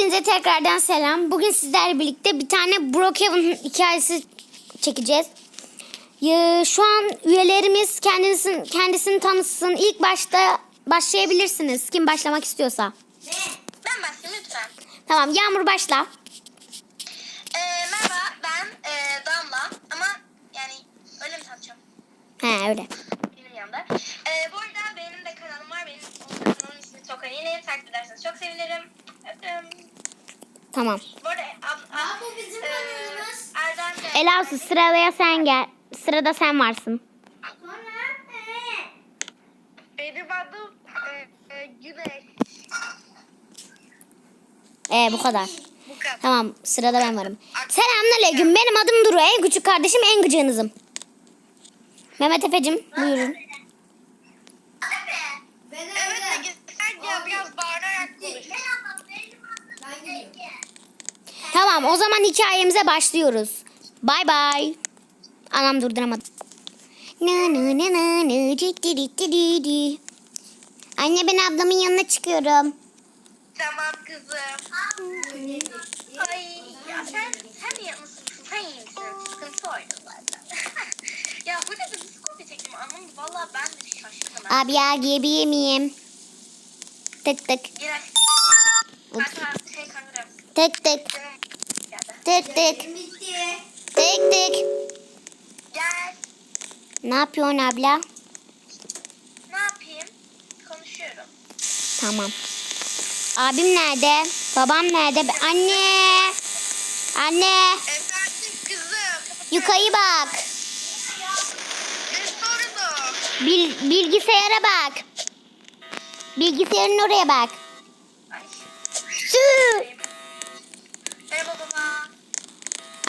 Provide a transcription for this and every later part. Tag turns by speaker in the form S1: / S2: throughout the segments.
S1: Hepinize tekrardan selam. Bugün sizlerle birlikte bir tane Brookhaven hikayesi çekeceğiz. Ya, Şu an üyelerimiz kendisini, kendisini tanıtsın. İlk başta başlayabilirsiniz. Kim başlamak istiyorsa.
S2: Ben başlayayım lütfen.
S1: Tamam Yağmur başla.
S2: Ee, merhaba ben e, Damla ama yani öyle mi tanıtacağım
S1: He öyle.
S2: benim yanımda. Ee, bu arada benim de kanalım var. Benim kanalımın ismi Tokan Yine. Takip ederseniz çok sevinirim. Öptüm.
S1: Tamam.
S2: Bu arada
S3: bu bizim
S2: e,
S3: kanalımız.
S2: Erdem de.
S1: Ela sıraya sen gel. Sırada sen varsın.
S2: Benim adım e, e, Güneş.
S1: Ee bu kadar.
S2: Bu kadar.
S1: Tamam sırada ben varım. Selamünaleyküm. Benim adım Duru. En küçük kardeşim en gıcığınızım. Mehmet Efe'cim buyurun.
S2: Evet Ege sen ya biraz bağırarak konuş.
S1: Tamam o zaman hikayemize başlıyoruz. Bay bay. Anam durduramadı. Di di di di di. Anne ben ablamın yanına çıkıyorum.
S2: Tamam kızım. Ay ya sen sen yalnızsın. Sen misin? Sıkıntı oydu zaten. ya burada bir diskote çektim anlamadım. Valla ben de şaşırdım.
S1: Abi ya giyebilir miyim? Tık tık.
S2: Kanka şey
S1: tık tık. Tık tık tık tık.
S2: Gel.
S1: Ne yapıyorsun abla?
S2: Ne yapayım? Konuşuyorum.
S1: Tamam. Abim nerede? Babam nerede? Anne! Anne!
S2: Efendim kızım.
S1: Yukarı bak.
S2: Ne?
S1: Bil- bilgisayara bak. Bilgisayarın oraya bak.
S2: Ay.
S1: Su!
S2: Merhaba baba.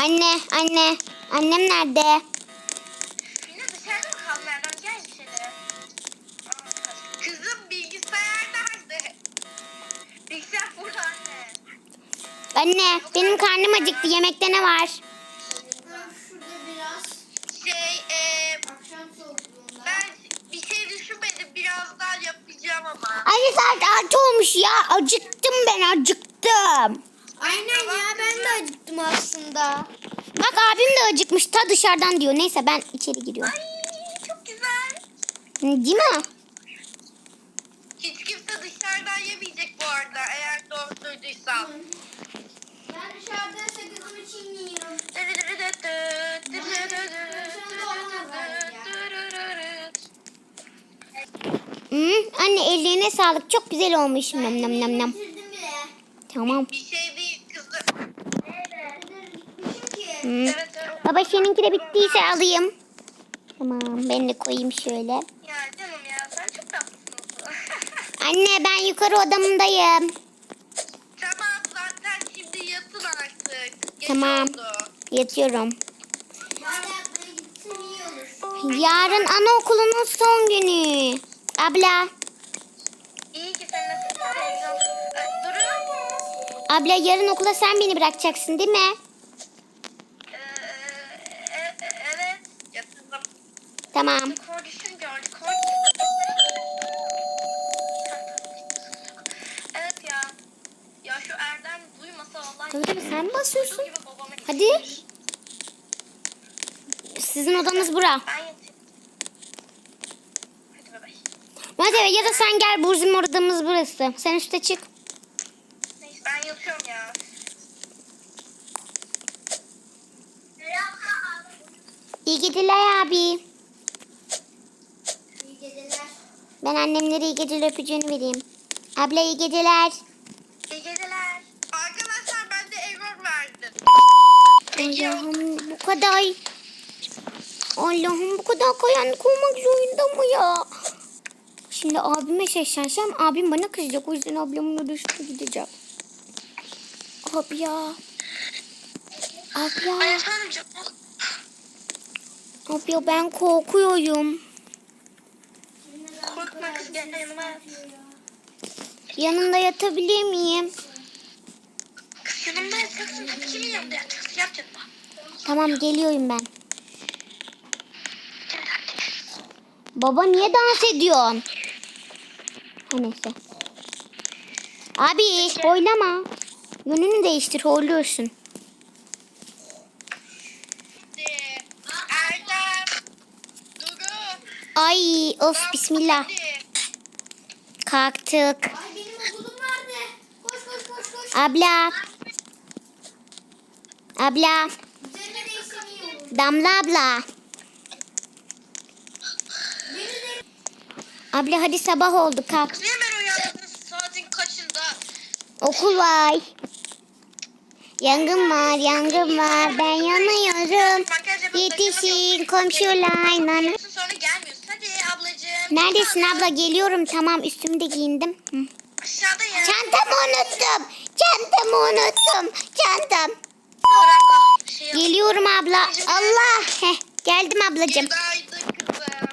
S1: Anne, anne. Annem nerede?
S2: Yine dışarıda mı kaldın Erdem? Gel içeri. Kızım bilgisayar nerede? Bilgisayar burada anne.
S1: Anne, benim karnım acıktı. Yemekte ne var?
S3: Şurada biraz
S2: Şey eee
S3: akşam soğukluğunda.
S2: ben bir şey düşünmedim birazdan yapacağım ama.
S1: Ay saat altı olmuş ya. Acıktım ben, acıktım.
S3: Aynen ya ben de acıktım aslında.
S1: Bak abim de acıkmış. Ta dışarıdan diyor. Neyse ben içeri giriyorum.
S2: Ay çok güzel.
S1: Değil mi?
S2: Hiç kimse dışarıdan yemeyecek bu arada eğer doğru duyduysam.
S3: Ben dışarıda sakızımı çiğniyorum.
S1: Hı, anne ellerine sağlık. Çok güzel olmuş. Nam nam nam nam.
S3: Bitirdim bile.
S1: Tamam.
S2: Bir şey değil kızım.
S3: Gitmişim ki.
S1: Hı.
S2: Evet evet.
S1: Baba seninki de bittiyse alayım. Tamam ben de koyayım şöyle.
S2: Ya canım ya sen çok tatlısın.
S1: Anne ben yukarı odamındayım.
S2: tamam zaten şimdi yatın artık. Geç
S1: Tamam.
S2: oldu.
S1: Yatıyorum.
S3: Bari buraya gitsin iyi olur.
S1: Yarın anaokulunun son günü. Abla.
S2: İyi ki sen nasıl.
S1: Abla yarın okula sen beni bırakacaksın değil mi?
S2: Ee, e- e- evet. Yatırdım.
S1: Tamam.
S2: Kordişim gördük. Evet ya. Ya şu Erdem duymasa vallahi...
S1: Tabii tabii, sen basıyorsun? Hadi. Sizin odanız bura.
S2: Ben yatayım. Hadi bay bay.
S1: Hadi ya da sen gel bizim odamız burası. Sen üste çık.
S2: Neyse ben yatıyorum ya.
S1: İyi geceler abi.
S3: İyi geceler.
S1: Ben annemlere iyi geceler öpücüğünü vereyim. Abla iyi geceler.
S2: İyi geceler. Arkadaşlar ben de error verdim.
S1: Allah'ım bu kadar. Allah'ım bu kadar kayanlık olmak zorunda mı ya? Şimdi abime seslensem abim bana kızacak. O yüzden ablamın odasına gideceğim. Abi ya.
S2: Efendim canım.
S1: Abi ya ben korkuyorum.
S2: Gel yanıma yat.
S1: Yanında yatabilir miyim?
S2: Kız yanımda yatacaksın. Tabii kimin yanında yatacaksın? Yat yanıma.
S1: Tamam geliyorum ben.
S2: Gel hadi.
S1: Baba niye dans ediyorsun? Ha neyse. Abi oynama. Yönünü değiştir horluyorsun. Ay of bismillah. Kalktık.
S3: Ay benim okulum vardı. Koş koş koş koş.
S1: Abla. Abla.
S3: İyi olur.
S1: Damla abla. Abla hadi sabah oldu kalk.
S2: Niye hemen uyandın saatin kaçında?
S1: Okul var. Yangın var, yangın var. Ben yanıyorum. Yetişin komşular. Nana. Neredesin abla? Geliyorum. Tamam üstümü de giyindim. Hı.
S2: Aşağıda ya.
S1: Çantamı unuttum. Çantamı unuttum. Çantam. Geliyorum abla. Allah. Heh, geldim ablacığım.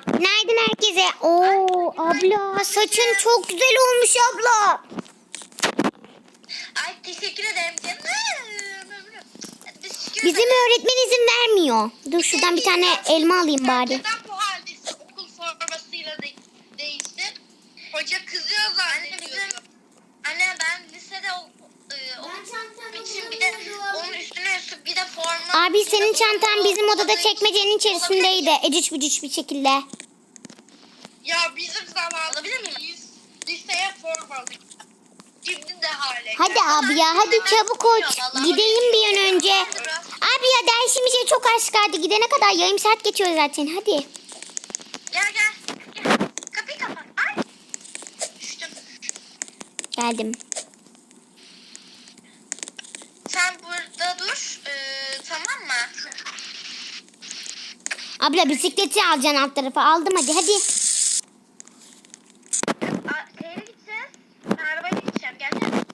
S2: Günaydın
S1: herkese. Oo abla saçın çok güzel olmuş abla.
S2: Ay teşekkür ederim canım.
S1: Bizim öğretmen izin vermiyor. Dur şuradan bir tane elma alayım bari.
S2: Neden bu haldesin? Okul formasıyla de değiştin. Hoca kızıyor zannediyorsun. Anne ben lisede o, e, o için bir de onun üstüne üstlük bir de forma.
S1: Abi senin çantan bizim odada çekmecenin içerisindeydi. Eciç bücüç bir şekilde.
S2: Ya bizim zamanımızda biz liseye formalıydık. Şimdi de hale.
S1: Hadi abi ya hadi çabuk ol. Gideyim bir an önce. Abi ya dersimize çok az kaldı. Gidene kadar yarım saat geçiyor zaten. Hadi.
S2: Gel gel. gel. Kapıyı kapat. Ay. Düştüm.
S1: Geldim.
S2: Sen burada dur. Ee, tamam mı?
S1: Abla bisikleti alacaksın alt tarafa. Aldım hadi hadi.
S2: Şehre gideceğiz. Ben arabayla gideceğim. Gelsene.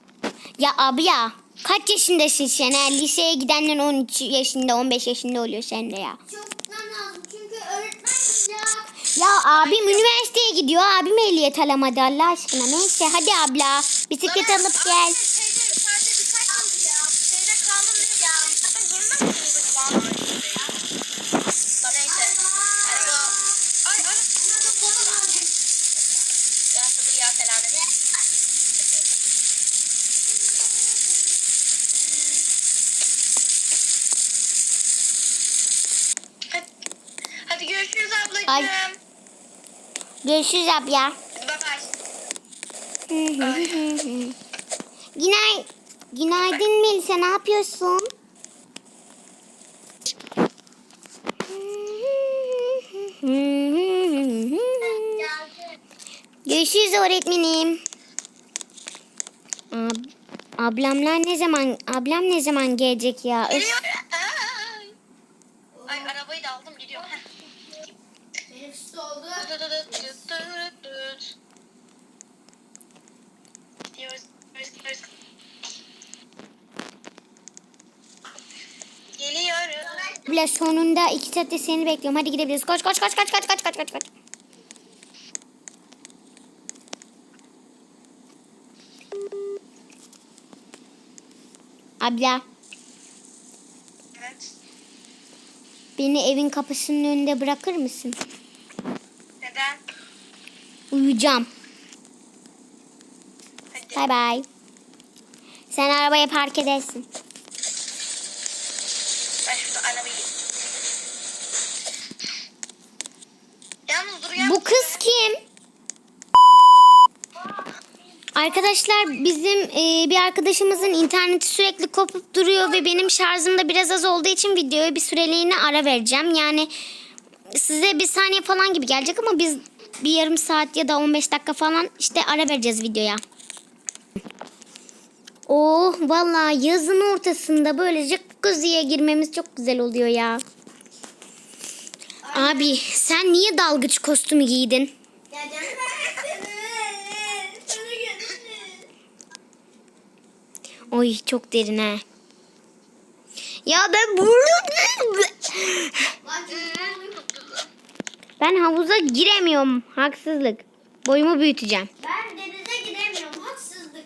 S1: Ya abi ya. Kaç yaşındasın sen? ha? Liseye gidenler 13 yaşında 15 yaşında oluyor sen de ya.
S3: çok gitmem lazım. Çünkü öğretmen sıcak.
S1: Ya abim üniversiteye gidiyor. Abim ehliyet alamadı Allah aşkına. Neyse hadi abla. Bisiklet
S2: Bana,
S1: alıp gel.
S2: Hadi görüşürüz ablacığım.
S1: Ay. Görüşürüz abla. Günay Günaydın Melisa ne yapıyorsun? Görüşürüz öğretmenim. Ab- ablamlar ne zaman ablam ne zaman gelecek ya? Öf.
S2: Geliyor. Ay. Ay arabayı da aldım gidiyorum.
S3: Süt oldu.
S1: Abla sonunda iki saatte seni bekliyorum. Hadi gidebiliriz. Koş koş koş koş koş koş koş koş koş. Abla
S2: Evet.
S1: beni evin kapısının önünde bırakır mısın?
S2: Neden?
S1: Uyuyacağım.
S2: Hadi.
S1: Bay bay. Sen arabaya park edersin.
S2: Ben şurada arabayı Yalnız dur ya.
S1: Bu kız kim? Arkadaşlar bizim e, bir arkadaşımızın interneti sürekli kopup duruyor ve benim şarjım da biraz az olduğu için videoya bir süreliğine ara vereceğim. Yani size bir saniye falan gibi gelecek ama biz bir yarım saat ya da 15 dakika falan işte ara vereceğiz videoya. Oh vallahi yazın ortasında böyle jacuzziye girmemiz çok güzel oluyor ya. Abi sen niye dalgıç kostümü giydin? Oy çok derin ha. Ya ben burada ben havuza giremiyorum. Haksızlık. Boyumu büyüteceğim.
S3: Ben denize gidemiyorum. Haksızlık.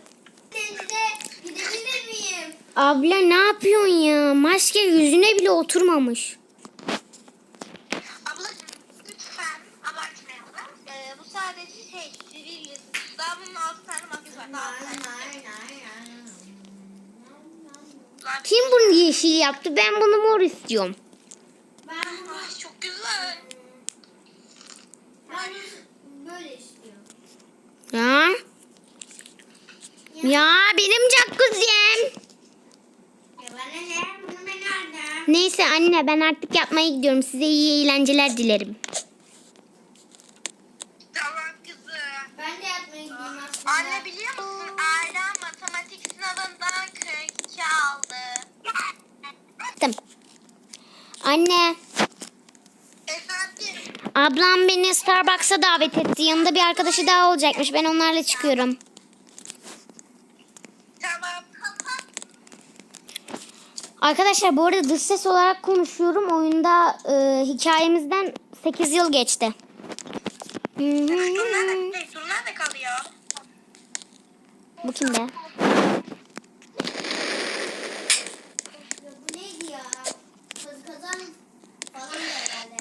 S3: Denize gidebilir miyim?
S1: Abla ne yapıyorsun ya? Maske yüzüne bile oturmamış.
S2: Abla lütfen abartmayalım. Ee, bu sadece şey sivil yazı. Daha bunun altı tane makyaj var. Daha altı tane.
S1: Kim bunu yeşil yaptı? Ben bunu mor istiyorum.
S3: Ben
S2: Ay çok güzel.
S3: ben böyle istiyorum.
S1: Ya. Ya benim jacuzzi'm.
S3: Ya bana ne? Bunu ben nereden?
S1: Neyse anne ben artık yapmaya gidiyorum. Size iyi eğlenceler dilerim.
S2: Anne Efendim?
S1: ablam beni Starbucks'a davet etti. Yanında bir arkadaşı daha olacakmış. Ben onlarla çıkıyorum.
S2: Tamam.
S1: Arkadaşlar bu arada dış ses olarak konuşuyorum. Oyunda e, hikayemizden 8 yıl geçti. Hı hı
S2: Dur
S1: hı.
S2: nerede? Hey, dur nerede kalıyor?
S1: Bu kim be?
S3: Ya bu neydi ya? Kaz kazan falan da herhalde.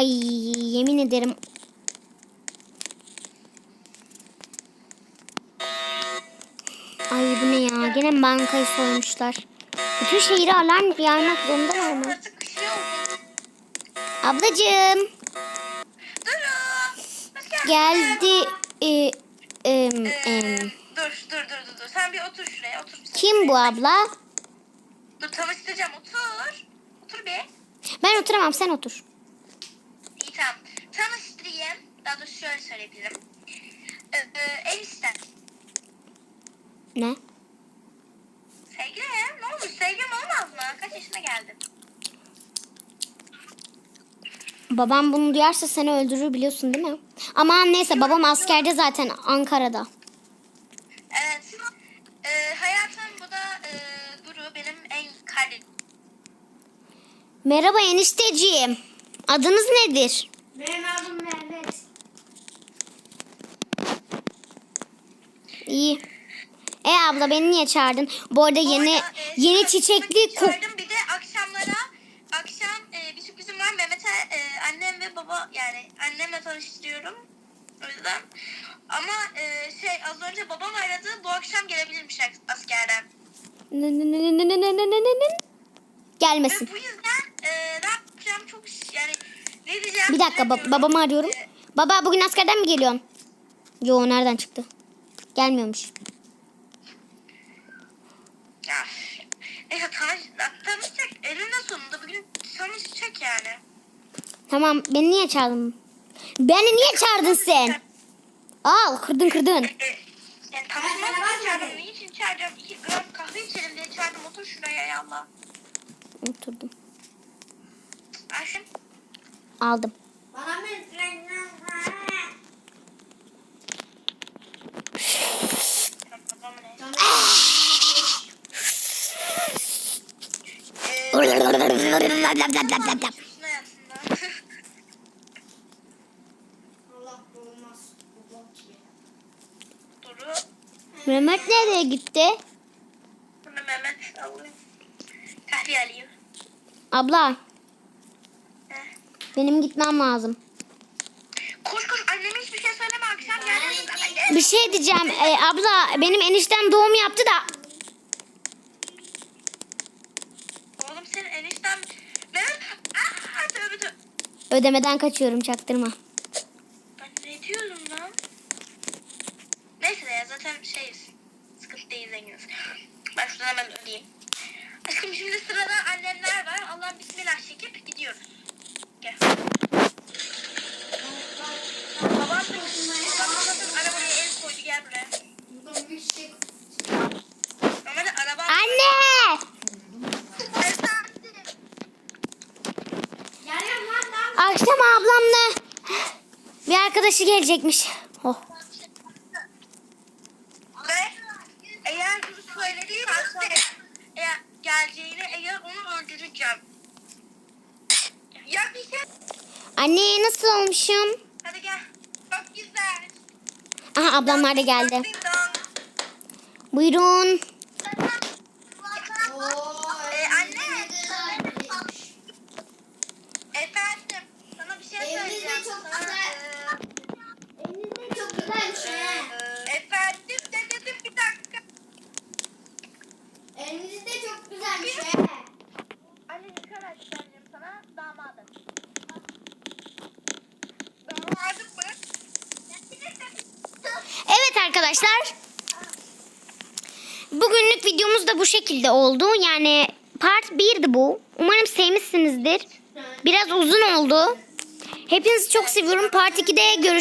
S1: Ay yemin ederim. Ay bu ne ya? Gene bankayı soymuşlar. Bütün şehri alarm yaymak zorundalar mı?
S2: Burası kışıyor oldu.
S1: Ablacığım geldi. E,
S2: Ee,
S1: em.
S2: dur dur dur dur dur. Sen bir otur şuraya otur.
S1: Kim bu abla?
S2: Dur tanıştıracağım otur. Otur bir.
S1: Ben oturamam sen otur.
S2: Daha doğrusu şöyle söyleyebilirim. Ee, e.
S1: Ne?
S2: Sevgilim ne olmuş? Sevgilim olmaz mı? Kaç yaşına geldin?
S1: Babam bunu duyarsa seni öldürür biliyorsun değil mi? Aman neyse babam askerde zaten Ankara'da.
S2: Evet. Ee, hayatım bu da e, Duru benim en kardeşim.
S1: Merhaba enişteciğim. Adınız nedir?
S3: Benim adım Mehmet.
S1: İyi. E abla beni niye çağırdın? Bu arada yeni
S2: Orada, e,
S1: yeni çiçekli kok.
S2: çağırdım. Bir de akşamlara akşam e, bir sürprizim var. Mehmet'e e, annem ve baba yani annemle tanıştırıyorum. O yüzden. Ama e, şey az önce babam aradı. Bu akşam gelebilirmiş as- askerden.
S1: Gelmesin.
S2: Ve bu yüzden e, ne yapacağım çok yani ne diyeceğim
S1: Bir dakika ba- babamı arıyorum.
S2: E,
S1: Baba bugün askerden mi geliyorsun? Yo nereden çıktı? Gelmiyormuş.
S2: ya, tanış, tanışacak. Elinde sonunda bugün tanışacak yani.
S1: Tamam beni niye çağırdın? Beni niye çağırdın sen? Al kırdın kırdın.
S2: E, yani tanışmak için çağırdım. Niçin çağıracağım? İki gram kahve içelim diye çağırdım. Otur şuraya ya Allah.
S1: Oturdum.
S2: Ayşem.
S1: Aldım.
S3: Bana mı?
S2: Babamın evi.
S3: Tamam.
S2: Ee, üstüne yatsın da.
S3: Allah olmaz. Allah ki.
S2: Duru.
S1: Mehmet nereye gitti?
S2: Bunu Mehmet alayım. Kahve alayım.
S1: Abla
S2: Heh.
S1: benim gitmem lazım.
S2: Koş koş anneme hiçbir şey söyleme akşam gelmesin.
S1: Bir şey diyeceğim. Ee, abla benim eniştem doğum yaptı da. Ödemeden kaçıyorum çaktırma.
S2: Ben ne diyorum lan? Neyse de ya zaten şeyiz. Sıkıntı değil zenginiz. Ben şuradan hemen ödeyeyim. Aşkım şimdi sırada annemler var. Allah bismillah çekip gidiyoruz. Gel. Babam da babam zaten arabaya el koydu gel buraya.
S3: Burada bir şey.
S2: Normalde araba...
S1: Anne!
S2: Efendim.
S3: Geliyorum lan lan.
S1: Akşam ablamla arkadaşı gelecekmiş. Oh.
S2: Ve eğer söylediyse eğer geleceğini eğer onu öldüreceğim. Ya bir şey...
S1: Anne nasıl olmuşum?
S2: Hadi gel. Çok güzel.
S1: Aha ablamlar da geldi. Buyurun.
S2: Evet
S1: arkadaşlar. Bugünlük videomuz da bu şekilde oldu. Yani part 1'di bu. Umarım sevmişsinizdir. Biraz uzun oldu. Hepinizi çok seviyorum. Part 2'de görüşürüz.